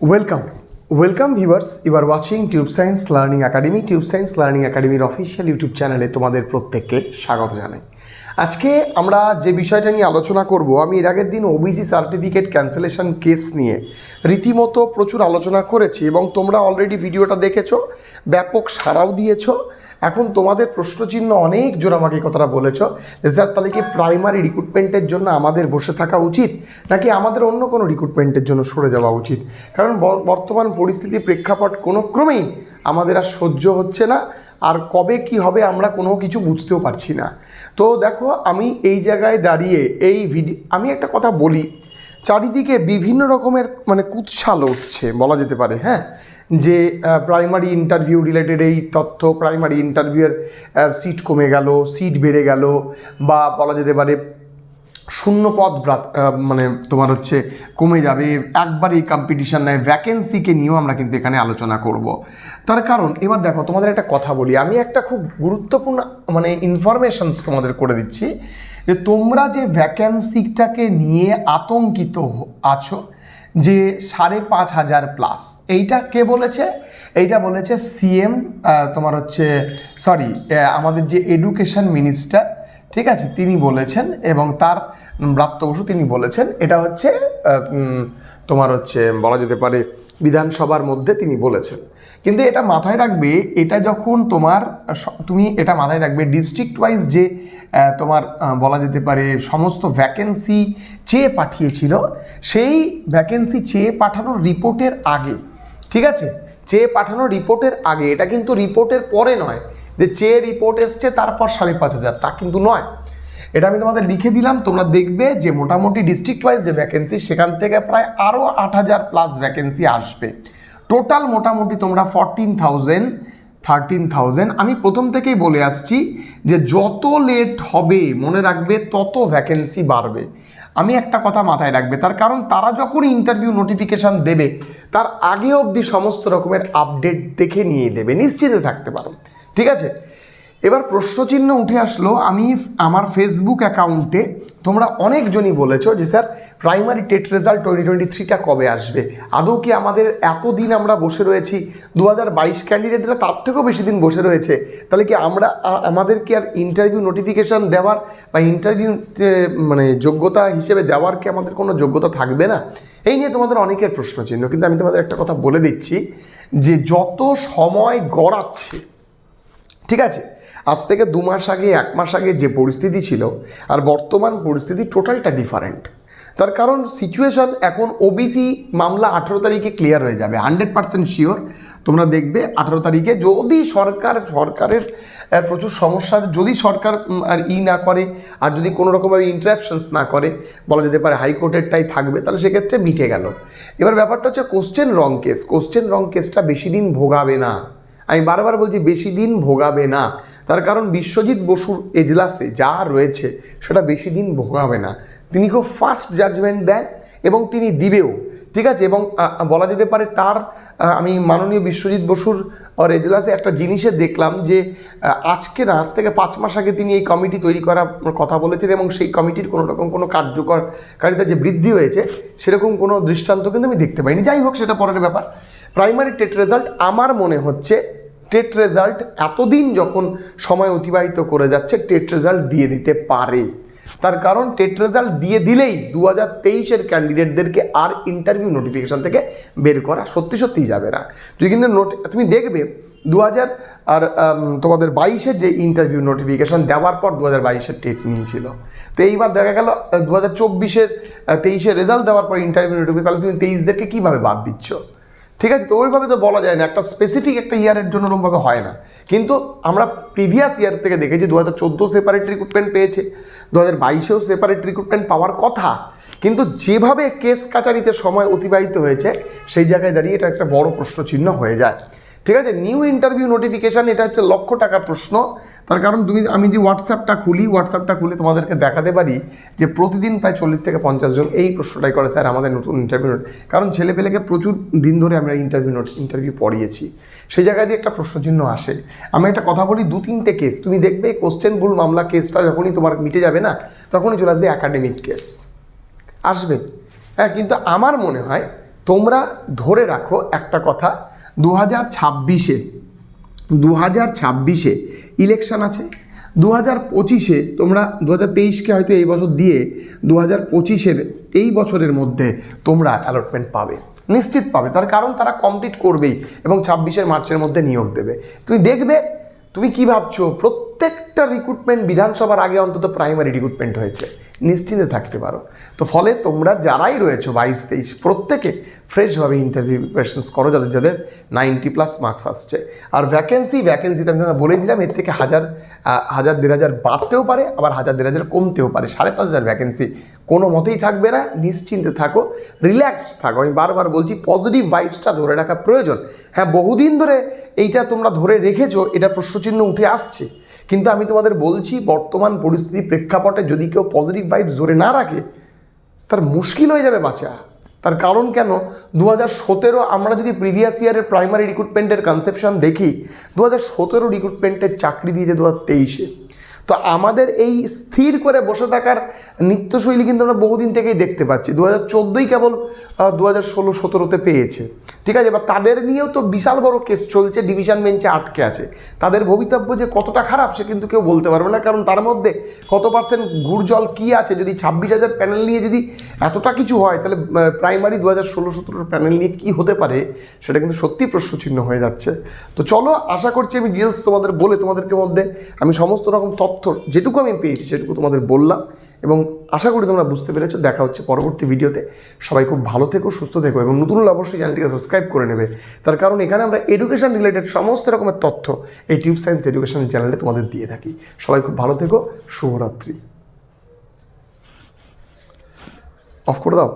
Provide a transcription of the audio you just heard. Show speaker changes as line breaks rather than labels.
Welcome welcome viewers you watching Tube Science Learning Academy Tube Science Learning একাডেমির official YouTube চ্যানেলে তোমাদের প্রত্যেককে স্বাগত জানাই। আজকে আমরা যে বিষয়টা নিয়ে আলোচনা করব, আমি এর আগের দিন ওবিসি সার্টিফিকেট ক্যান্সেলেশন কেস নিয়ে রীতিমতো প্রচুর আলোচনা করেছি এবং তোমরা অলরেডি ভিডিওটা দেখেছ, ব্যাপক সারাও দিয়েছ। এখন তোমাদের প্রশ্নচিহ্ন অনেক জোর আমাকে কথাটা বলেছ স্যার, তাহলে কি প্রাইমারি রিক্রুটমেন্টের জন্য আমাদের বসে থাকা উচিত? নাকি আমাদের অন্য কোনো রিক্রুটমেন্টের জন্য সরে যাওয়া উচিত? কারণ বর্তমান পরিস্থিতি প্রেক্ষাপট কোনো ক্রমেই আমাদের আর সহ্য হচ্ছে না। আর কবে কি হবে আমরা কোনো কিছু বুঝতেও পারছি না। তো দেখো, আমি এই জায়গায় দাঁড়িয়ে এই ভিডিও আমি একটা কথা বলি। চারিদিকে বিভিন্ন রকমের মানে কুৎসাল উঠছে, বলা যেতে পারে হ্যাঁ? যে প্রাইমারি ইন্টারভিউ রিলেটেড এই তথ্য প্রাইমারি ইন্টারভিউয়ের সিট কমে গেল সিট বেড়ে গেল, বা বলা যেতে পারে শূন্য পদ মানে তোমার হচ্ছে কমে যাবে। একবার এই কম্পিটিশন নেয় ভ্যাকেন্সিকে নিয়েও আমরা কিন্তু এখানে আলোচনা করব। তার কারণ, এবার দেখো, তোমাদের একটা কথা বলি। আমি একটা খুব গুরুত্বপূর্ণ মানে ইনফরমেশনস তোমাদের করে দিচ্ছি যে তোমরা যে ভ্যাকেন্সিটাকে নিয়ে আতঙ্কিত আছো যে সাড়ে পাঁচ হাজার প্লাস এইটা কে বলেছে? এইটা বলেছে সিএম তোমার হচ্ছে সরি আমাদের যে এডুকেশন মিনিস্টার ঠিক আছে, তিনি বলেছেন এবং তার ব্রাত্য বসু তিনি বলেছেন, এটা হচ্ছে তোমার হচ্ছে বলা যেতে পারে বিধানসভার মধ্যে তিনি বলেছেন। কিন্তু এটা মাথায় রাখবে, এটা যখন তোমার তুমি এটা মাথায় রাখবে ডিস্ট্রিক্ট ওয়াইজ যে তোমার বলা যেতে পারে সমস্ত ভ্যাকেন্সি চেয়ে পাঠিয়েছিল, সেই ভ্যাকেন্সি চেয়ে পাঠানোর রিপোর্টের আগে, ঠিক আছে? চেয়ে পাঠানোর রিপোর্টের আগে, এটা কিন্তু রিপোর্টের পরে নয়। যে চেয়ে রিপোর্ট এসছে, তারপর সাড়ে পাঁচ হাজার, তা কিন্তু নয়। এটা আমি তোমাদের লিখে দিলাম, তোমরা দেখবে যে মোটামুটি ডিস্ট্রিক্ট ওয়াইজ যে ভ্যাকেন্সি সেখান থেকে প্রায় আরও আট হাজার প্লাস ভ্যাকেন্সি আসবে। টোটাল মোটামুটি তোমরা ফরটিন থাউজেন্ড থার্টিন থাউজেন্ড আমি প্রথম থেকেই বলে আসছি যে যত লেট হবে, মনে রাখবে তত ভ্যাকেন্সি বাড়বে। আমি একটা কথা মাথায় রাখবে, তার কারণ তারা যখন ইন্টারভিউ নোটিফিকেশান দেবে, তার আগে অবধি সমস্ত রকমের আপডেট দেখে নিয়ে দেবে, নিশ্চিন্তে থাকতে পারো। ঠিক আছে? এবার প্রশ্নচিহ্ন উঠে আসলো, আমি আমার ফেসবুক অ্যাকাউন্টে তোমরা অনেকজনই বলেছ যে, sir primary TET result twenty twenty থ্রিটা কবে আসবে? আদৌ কি আমাদের এতদিন আমরা বসে রয়েছি? দু হাজার বাইশ ক্যান্ডিডেটরা তার থেকেও বেশি দিন বসে রয়েছে। তাহলে কি আমরা আমাদের কি আর ইন্টারভিউ নোটিফিকেশান দেওয়ার বা ইন্টারভিউ মানে যোগ্যতা হিসেবে দেওয়ার কি আমাদের কোনো যোগ্যতা থাকবে না? এই নিয়ে তোমাদের অনেকের প্রশ্নচিহ্ন, কিন্তু আমি তোমাদের একটা কথা বলে দিচ্ছি যে, যত সময় গড়াচ্ছে, ঠিক আছে? আজ থেকে দু মাস আগে, এক মাস আগে যে পরিস্থিতি ছিল আর বর্তমান পরিস্থিতি টোটালটা ডিফারেন্ট তার কারণ সিচুয়েশন এখন ওবিসি মামলা আঠেরো তারিখে ক্লিয়ার হয়ে যাবে হান্ড্রেড পার্সেন্ট শিওর তোমরা দেখবে আঠেরো তারিখে যদি সরকার, সরকারের প্রচুর সমস্যা যদি সরকার আর ই না করে, আর যদি কোনো রকমের ইন্টারাপশনস না করে, বলা যেতে পারে হাইকোর্টেরটাই থাকবে, তাহলে সেক্ষেত্রে মিটে গেল। এবার ব্যাপারটা হচ্ছে question wrong case question wrong কেসটা বেশি দিন ভোগাবে না। আমি বারবার বলছি বেশি দিন ভোগাবে না। তার কারণ বিশ্বজিৎ বসুর এজলাসে যা রয়েছে, সেটা বেশি দিন ভোগাবে না। তিনি খুব ফাস্ট জাজমেন্ট দেন এবং তিনি দিবেও। ঠিক আছে, এবং বলা যেতে পারে তার আমি মাননীয় বিশ্বজিৎ বসুর আর এজলাসে একটা জিনিসে দেখলাম যে আজকে না, আজ থেকে পাঁচ মাস আগে তিনি এই কমিটি তৈরি করার কথা বলেছেন এবং সেই কমিটির কোনো রকম কোনো কার্যকরকারিতা যে বৃদ্ধি হয়েছে, সেরকম কোনো দৃষ্টান্ত কিন্তু আমি দেখতে পাইনি। যাই হোক, সেটা পরের ব্যাপার। প্রাইমারি টেট রেজাল্ট, আমার মনে হচ্ছে টেট রেজাল্ট এতদিন যখন সময় অতিবাহিত করে যাচ্ছে, টেট রেজাল্ট দিয়ে দিতে পারে। তার কারণ টেট রেজাল্ট দিয়ে দিলেই দু হাজার তেইশের ক্যান্ডিডেটদেরকে আর ইন্টারভিউ নোটিফিকেশান থেকে বের করা সত্যি সত্যিই যাবে না। যদি কিন্তু নোট তুমি দেখবে দু হাজার আর তোমাদের বাইশের যে ইন্টারভিউ নোটিফিকেশান দেওয়ার পর দু হাজার বাইশের টেট নিয়েছিল। তো এইবার দেখা গেল দু হাজার চব্বিশের তেইশের রেজাল্ট দেওয়ার পর ইন্টারভিউ নোটিফিকেশন তাহলে তুমি তেইশদেরকে কীভাবে বাদ দিচ্ছ? ঠিক আছে, তো ওইভাবে তো বলা যায় না। একটা স্পেসিফিক একটা ইয়ারের জন্য ওরমভাবে হয় না। কিন্তু আমরা প্রিভিয়াস ইয়ার থেকে দেখেছি দু হাজার চোদ্দ সেপারেট রিক্রুটমেন্ট পেয়েছে দু হাজার বাইশেও সেপারেট রিক্রুটমেন্ট পাওয়ার কথা। কিন্তু যেভাবে কেস কাচারিতে সময় অতিবাহিত হয়েছে, সেই জায়গায় দাঁড়িয়ে এটা একটা বড় প্রশ্নচিহ্ন হয়ে যায়। ঠিক আছে? নিউ ইন্টারভিউ নোটিফিকেশান এটা হচ্ছে লক্ষ টাকার প্রশ্ন। তার কারণ তুমি, আমি যদি হোয়াটসঅ্যাপটা খুলি হোয়াটসঅ্যাপটা খুলে তোমাদেরকে দেখাতে পারি যে প্রতিদিন প্রায় চল্লিশ থেকে পঞ্চাশ জন এই প্রশ্নটাই করে, স্যার, আমাদের নতুন ইন্টারভিউ নোট কারণ ছেলেপেলেকে প্রচুর দিন ধরে আমরা ইন্টারভিউ নোট ইন্টারভিউ পড়িয়েছি। সেই জায়গায় দিয়ে একটা প্রশ্নচিহ্ন আসে। আমি একটা কথা বলি, দু তিনটে কেস তুমি দেখবে কোশ্চেন ভুল মামলা কেসটা যখনই তোমার মিটে যাবে না, তখনই চলে আসবে একাডেমিক কেস আসবে। হ্যাঁ কিন্তু আমার মনে হয় তোমরা ধরে রাখো একটা কথা দু হাজার ছাব্বিশে দু হাজার ছাব্বিশে ইলেকশন আছে দু হাজার পঁচিশে তোমরা দু হাজার তেইশকে হয়তো এই বছর দিয়ে দু হাজার পঁচিশের এই বছরের মধ্যে তোমরা অ্যালটমেন্ট পাবে, নিশ্চিত পাবে। তার কারণ তারা কমপ্লিট করবেই এবং ছাব্বিশের মার্চের মধ্যে নিয়োগ দেবে। তুমি দেখবে, তুমি কি ভাবছ? প্রত্যেকটা রিক্রুটমেন্ট বিধানসভার আগে অন্তত প্রাইমারি রিক্রুটমেন্ট হয়েছে। নিশ্চিন্তে থাকতে পারো। তো ফলে তোমরা যারাই রয়েছো বাইশ, তেইশ, প্রত্যেকে ফ্রেশভাবে ইন্টারভিউ প্রিপারেশনস করো, যাদের যাদের নাইনটি প্লাস মার্কস আসছে। আর ভ্যাকেন্সি ভ্যাকেন্সিতে আমি তোমাকে বলে দিলাম, এর থেকে হাজার হাজার, দেড় হাজার বাড়তেও পারে, আবার হাজার, দেড় হাজার কমতেও পারে। সাড়ে পাঁচ হাজার ভ্যাকেন্সি কোনো মতেই থাকবে না। নিশ্চিন্তে থাকো রিল্যাক্সড থাকো। আমি বারবার বলছি পজিটিভ ভাইবসটা ধরে রাখা প্রয়োজন। হ্যাঁ বহুদিন ধরে এইটা তোমরা ধরে রেখেছো, এটা প্রশ্নচিহ্ন উঠে আসছে। কিন্তু আমি তোমাদের বলছি, বর্তমান পরিস্থিতি প্রেক্ষাপটে যদি কেউ পজিটিভ ভাইবস ধরে না রাখে, তার মুশকিল হয়ে যাবে বাঁচা। তার কারণ কেন? দু হাজার সতেরো আমরা যদি প্রিভিয়াস ইয়ারের প্রাইমারি রিক্রুটমেন্টের কনসেপশন দেখি দু হাজার সতেরো রিক্রুটমেন্টের চাকরি দিয়েছে দু হাজার তেইশে। তো আমাদের এই স্থির করে বসে থাকার নিত্যশৈলী কিন্তু আমরা বহুদিন থেকেই দেখতে পাচ্ছি। দু হাজার চোদ্দোই কেবল দু হাজার ষোলো সতেরোতে পেয়েছে। ঠিক আছে, এবার তাদের নিয়েও তো বিশাল বড় কেস চলছে ডিভিশন বেঞ্চে আটকে আছে। তাদের ভবিতব্য যে কতটা খারাপ, সে কিন্তু কেউ বলতে পারবে না। কারণ তার মধ্যে কত পার্সেন্ট ঘুরজল কী আছে? যদি ছাব্বিশ হাজার প্যানেল নিয়ে যদি এতটা কিছু হয়, তাহলে প্রাইমারি দু হাজার ষোলো সতেরোর প্যানেল নিয়ে কী হতে পারে? সেটা কিন্তু সত্যি প্রশ্নচিহ্ন হয়ে যাচ্ছে। তো চলো, আশা করছি আমি ডিটেলস তোমাদের বলে তোমাদেরকে মধ্যে আমি সমস্ত রকম তথ্য যেটুকু আমি পেয়েছি, সেটুকু তোমাদের বললাম। এবং আশা করি তোমরা বুঝতে পেরেছ। দেখা হচ্ছে পরবর্তী ভিডিওতে। সবাই খুব ভালো থেকো, সুস্থ থেকো এবং নতুন হলে অবশ্যই চ্যানেলটিকে সাবস্ক্রাইব করে নেবে। তার কারণ এখানে আমরা এডুকেশন রিলেটেড সমস্ত রকমের তথ্য এই টিউব সায়েন্স এডুকেশান চ্যানেলে তোমাদের দিয়ে থাকি। সবাই খুব ভালো থেকো, শুভরাত্রি। অফ করে দাও।